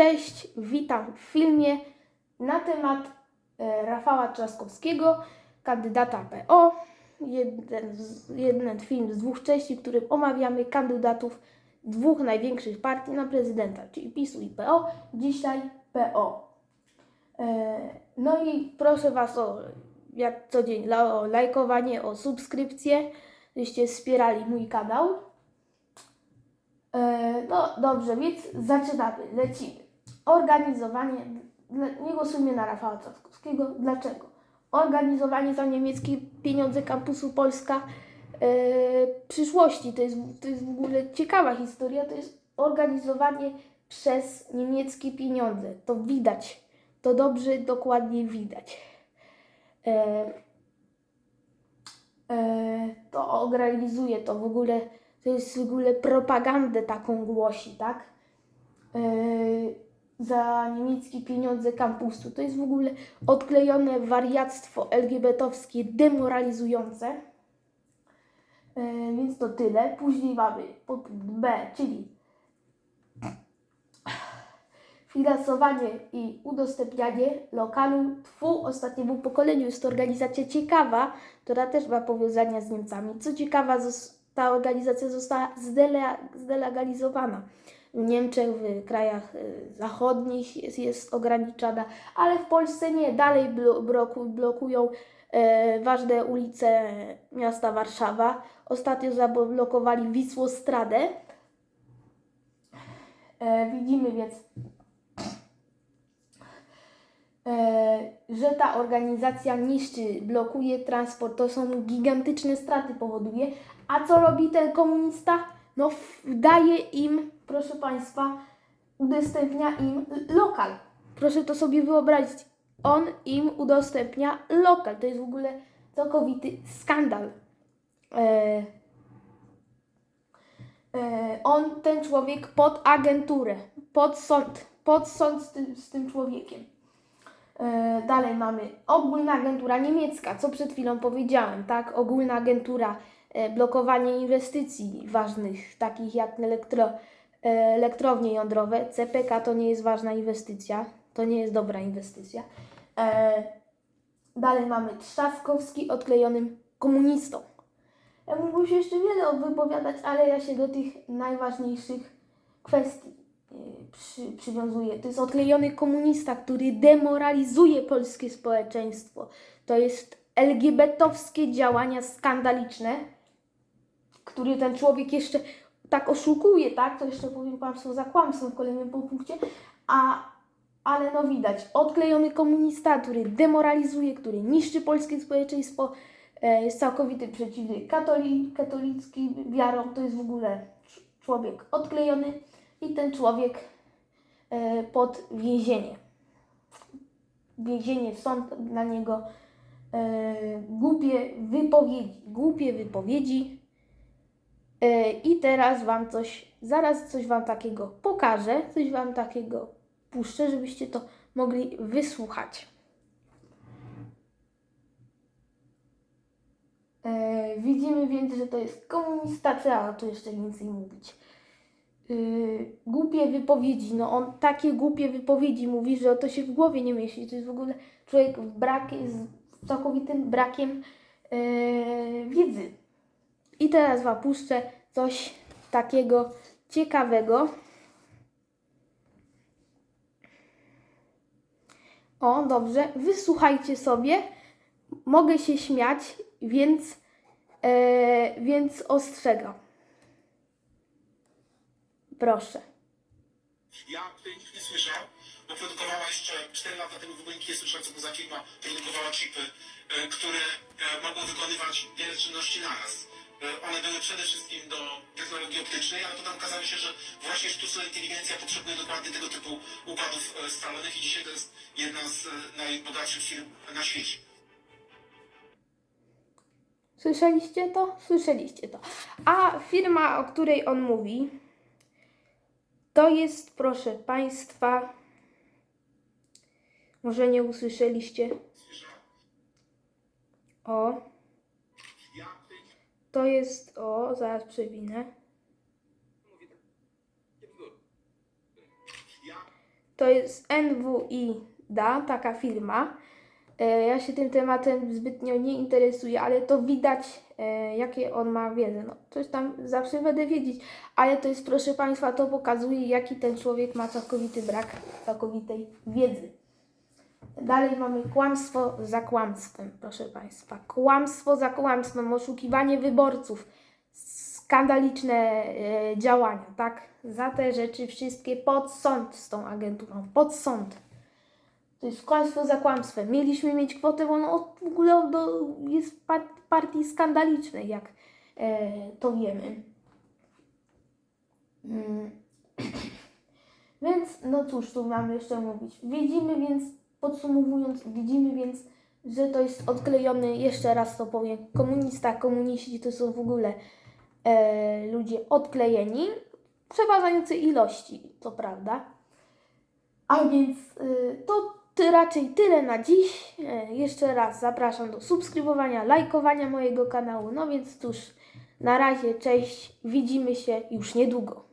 Cześć, witam w filmie na temat e, Rafała Trzaskowskiego, kandydata PO. Jeden, jeden film z dwóch części, w którym omawiamy kandydatów dwóch największych partii na prezydenta, czyli PiSu i PO. Dzisiaj PO. E, no i proszę Was o, jak co dzień, o lajkowanie, o subskrypcję, żebyście wspierali mój kanał. E, No dobrze, więc zaczynamy, lecimy. Organizowanie, nie głosujmy na Rafała Trzaskowskiego. Dlaczego? Organizowanie za niemieckie pieniądze kampusu Polska e, przyszłości. To jest, to jest w ogóle ciekawa historia. To jest organizowanie przez niemieckie pieniądze. To widać. To dobrze, dokładnie widać. E, e, to organizuje to w ogóle, to jest w ogóle propagandę taką głosi, tak? Za niemieckie pieniądze kampusu. To jest w ogóle odklejone wariactwo LGBT-owskie, demoralizujące. E, więc to tyle. Później mamy podpunkt B, czyli finansowanie i udostępnianie lokalu twu ostatniemu pokoleniu. Jest to organizacja ciekawa, która też ma powiązania z Niemcami. Co ciekawa, ta organizacja została zdele- zdelegalizowana. W Niemczech, w krajach y, zachodnich jest, jest ograniczana, ale w Polsce nie. Dalej blo- bloku, blokują e, ważne ulice miasta Warszawa. Ostatnio zablokowali Wisłostradę. E, widzimy więc e, że ta organizacja niszczy, blokuje transport, to są gigantyczne straty powoduje. A co robi ten komunista? No daje im, proszę Państwa, udostępnia im lokal. Proszę to sobie wyobrazić. On im udostępnia lokal. To jest w ogóle całkowity skandal. E, e, on, ten człowiek pod agenturę, pod sąd, pod sąd z tym, z tym człowiekiem. E, Dalej mamy ogólna agentura niemiecka, co przed chwilą powiedziałem, tak? Ogólna agentura, blokowanie inwestycji ważnych, takich jak elektro, e, elektrownie jądrowe. CPK to nie jest ważna inwestycja, to nie jest dobra inwestycja. E, Dalej mamy Trzaskowski odklejonym komunistą. Ja mógłbym się jeszcze wiele wypowiadać, ale ja się do tych najważniejszych kwestii przy, przywiązuję. To jest odklejony komunista, który demoralizuje polskie społeczeństwo. To jest LGBT-owskie działania skandaliczne, który ten człowiek jeszcze tak oszukuje, tak? To jeszcze powiem Państwu za kłamstwo w kolejnym punkcie, a ale no widać, odklejony komunista, który demoralizuje, który niszczy polskie społeczeństwo, e, jest całkowity przeciwny katoli, katolickim wiarom, to jest w ogóle cz- człowiek odklejony i ten człowiek e, pod więzienie. Więzienie, sąd dla niego e, głupie wypowiedzi, głupie wypowiedzi. E, I teraz Wam coś, zaraz coś Wam takiego pokażę, coś Wam takiego puszczę, żebyście to mogli wysłuchać. E, widzimy więc, że to jest komunista, trzeba tu jeszcze więcej mówić. Yy, głupie wypowiedzi, no on takie głupie wypowiedzi mówi, że to się w głowie nie mieści. To jest w ogóle człowiek w brak, z całkowitym brakiem e, wiedzy. I teraz Wam puszczę coś takiego ciekawego. O, dobrze. Wysłuchajcie sobie. Mogę się śmiać, więc, e, więc ostrzegam. Proszę. Ja tej nikt nie słyszał, bo produkowała jeszcze 4 lata temu w ogóle nie słyszał, co poza firma produkowała chipy, e, które e, mogą wykonywać wiele czynności naraz. E, One były przede wszystkim do technologii optycznej, ale potem okazało się, że właśnie sztuczna inteligencja potrzebuje dokładnie tego typu układów e, scalonych i dzisiaj to jest jedna z e, najbogatszych firm na świecie. Słyszeliście to? Słyszeliście to. A firma, o której on mówi, to jest, proszę Państwa, może nie usłyszeliście. O, to jest, o, zaraz przewinę. to jest NWI-DA, taka firma. E, Ja się tym tematem zbytnio nie interesuję, ale to widać, e, jakie on ma wiedzę. No, coś tam zawsze będę wiedzieć, ale to jest, proszę Państwa, to pokazuje, jaki ten człowiek ma całkowity brak całkowitej wiedzy. Dalej mamy kłamstwo za kłamstwem, proszę Państwa. Kłamstwo za kłamstwem, oszukiwanie wyborców, skandaliczne e, działania, tak? Za te rzeczy wszystkie pod sąd z tą agenturą, pod sąd. To jest kłamstwo za kłamstwem. Mieliśmy mieć kwotę wolną od, w ogóle do, jest par, partii skandalicznej, jak e, to wiemy. Mm. Więc, no cóż, tu mamy jeszcze mówić. Widzimy więc, podsumowując, widzimy więc, że to jest odklejony, jeszcze raz to powiem, komunista, komuniści to są w ogóle e, ludzie odklejeni, w przeważającej ilości, to prawda. A więc y, to ty, raczej tyle na dziś. E, jeszcze raz zapraszam do subskrybowania, lajkowania mojego kanału. No więc cóż, na razie, cześć, widzimy się już niedługo.